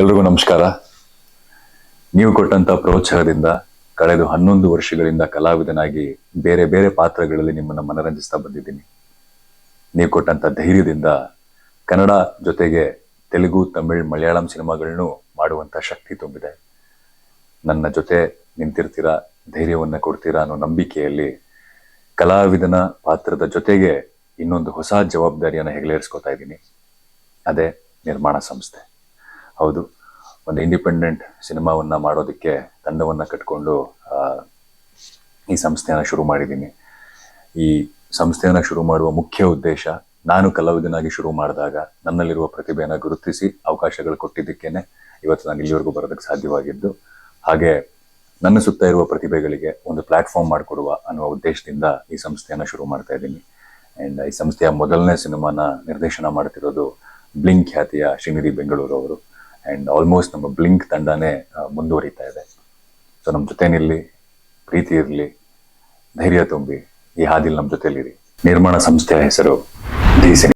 ಎಲ್ರಿಗೂ ನಮಸ್ಕಾರ. ನೀವು ಕೊಟ್ಟಂತ ಪ್ರೋತ್ಸಾಹದಿಂದ ಕಳೆದ ಹನ್ನೊಂದು ವರ್ಷಗಳಿಂದ ಕಲಾವಿದನಾಗಿ ಬೇರೆ ಬೇರೆ ಪಾತ್ರಗಳಲ್ಲಿ ನಿಮ್ಮನ್ನ ಮನರಂಜಿಸ್ತಾ ಬಂದಿದ್ದೀನಿ. ನೀವು ಕೊಟ್ಟಂತ ಧೈರ್ಯದಿಂದ ಕನ್ನಡ ಜೊತೆಗೆ ತೆಲುಗು, ತಮಿಳ್, ಮಲಯಾಳಂ ಸಿನಿಮಾಗಳನ್ನು ಮಾಡುವಂತ ಶಕ್ತಿ ತುಂಬಿದೆ. ನನ್ನ ಜೊತೆ ನಿಂತಿರ್ತೀರಾ, ಧೈರ್ಯವನ್ನು ಕೊಡ್ತೀರಾ ಅನ್ನೋ ನಂಬಿಕೆಯಲ್ಲಿ ಕಲಾವಿದನ ಪಾತ್ರದ ಜೊತೆಗೆ ಇನ್ನೊಂದು ಹೊಸ ಜವಾಬ್ದಾರಿಯನ್ನು ಹೆಗಲೇರಿಸ್ಕೊತಾ ಇದ್ದೀನಿ. ಅದೇ ನಿರ್ಮಾಣ ಸಂಸ್ಥೆ. ಹೌದು. ಒಂದು ಇಂಡಿಪೆಂಡೆಂಟ್ ಸಿನಿಮಾವನ್ನ ಮಾಡೋದಕ್ಕೆ ತಂಡವನ್ನ ಕಟ್ಕೊಂಡು ಈ ಸಂಸ್ಥೆಯನ್ನ ಶುರು ಮಾಡಿದ್ದೀನಿ. ಈ ಸಂಸ್ಥೆಯನ್ನ ಶುರು ಮಾಡುವ ಮುಖ್ಯ ಉದ್ದೇಶ, ನಾನು ಕಲಾವಿದನಾಗಿ ಶುರು ಮಾಡಿದಾಗ ನನ್ನಲ್ಲಿರುವ ಪ್ರತಿಭೆಯನ್ನು ಗುರುತಿಸಿ ಅವಕಾಶಗಳು ಕೊಟ್ಟಿದ್ದಕ್ಕೇನೆ ಇವತ್ತು ನಾನು ಇಲ್ಲಿವರೆಗೂ ಬರೋದಕ್ಕೆ ಸಾಧ್ಯವಾಗಿದ್ದು. ಹಾಗೆ ನನ್ನ ಸುತ್ತ ಇರುವ ಪ್ರತಿಭೆಗಳಿಗೆ ಒಂದು ಪ್ಲಾಟ್ಫಾರ್ಮ್ ಮಾಡಿಕೊಡುವ ಅನ್ನುವ ಉದ್ದೇಶದಿಂದ ಈ ಸಂಸ್ಥೆಯನ್ನ ಶುರು ಮಾಡ್ತಾ ಇದ್ದೀನಿ. ಅಂಡ್ ಈ ಸಂಸ್ಥೆಯ ಮೊದಲನೇ ಸಿನಿಮಾನ ನಿರ್ದೇಶನ ಮಾಡ್ತಿರೋದು ಬ್ಲಿಂಕ್ ಖ್ಯಾತಿಯ ಶ್ರೀನಿಧಿ ಬೆಂಗಳೂರು ಅವರು ಅಂಡ್ ಆಲ್ಮೋಸ್ಟ್ ನಮ್ಮ ಬ್ಲಿಂಕ್ ತಂಡನೇ ಮುಂದುವರಿತಾ ಇದೆ. ಸೊ ನಮ್ಮ ಜೊತೆ ನಿಲ್ಲಿ ಪ್ರೀತಿ ಇರಲಿ, ಧೈರ್ಯ ತುಂಬಿ ಈ ಹಾದಿಲಿ ನಮ್ಮ ಜೊತೆಲಿರಿ. ನಿರ್ಮಾಣ ಸಂಸ್ಥೆಯ ಹೆಸರು ದಿ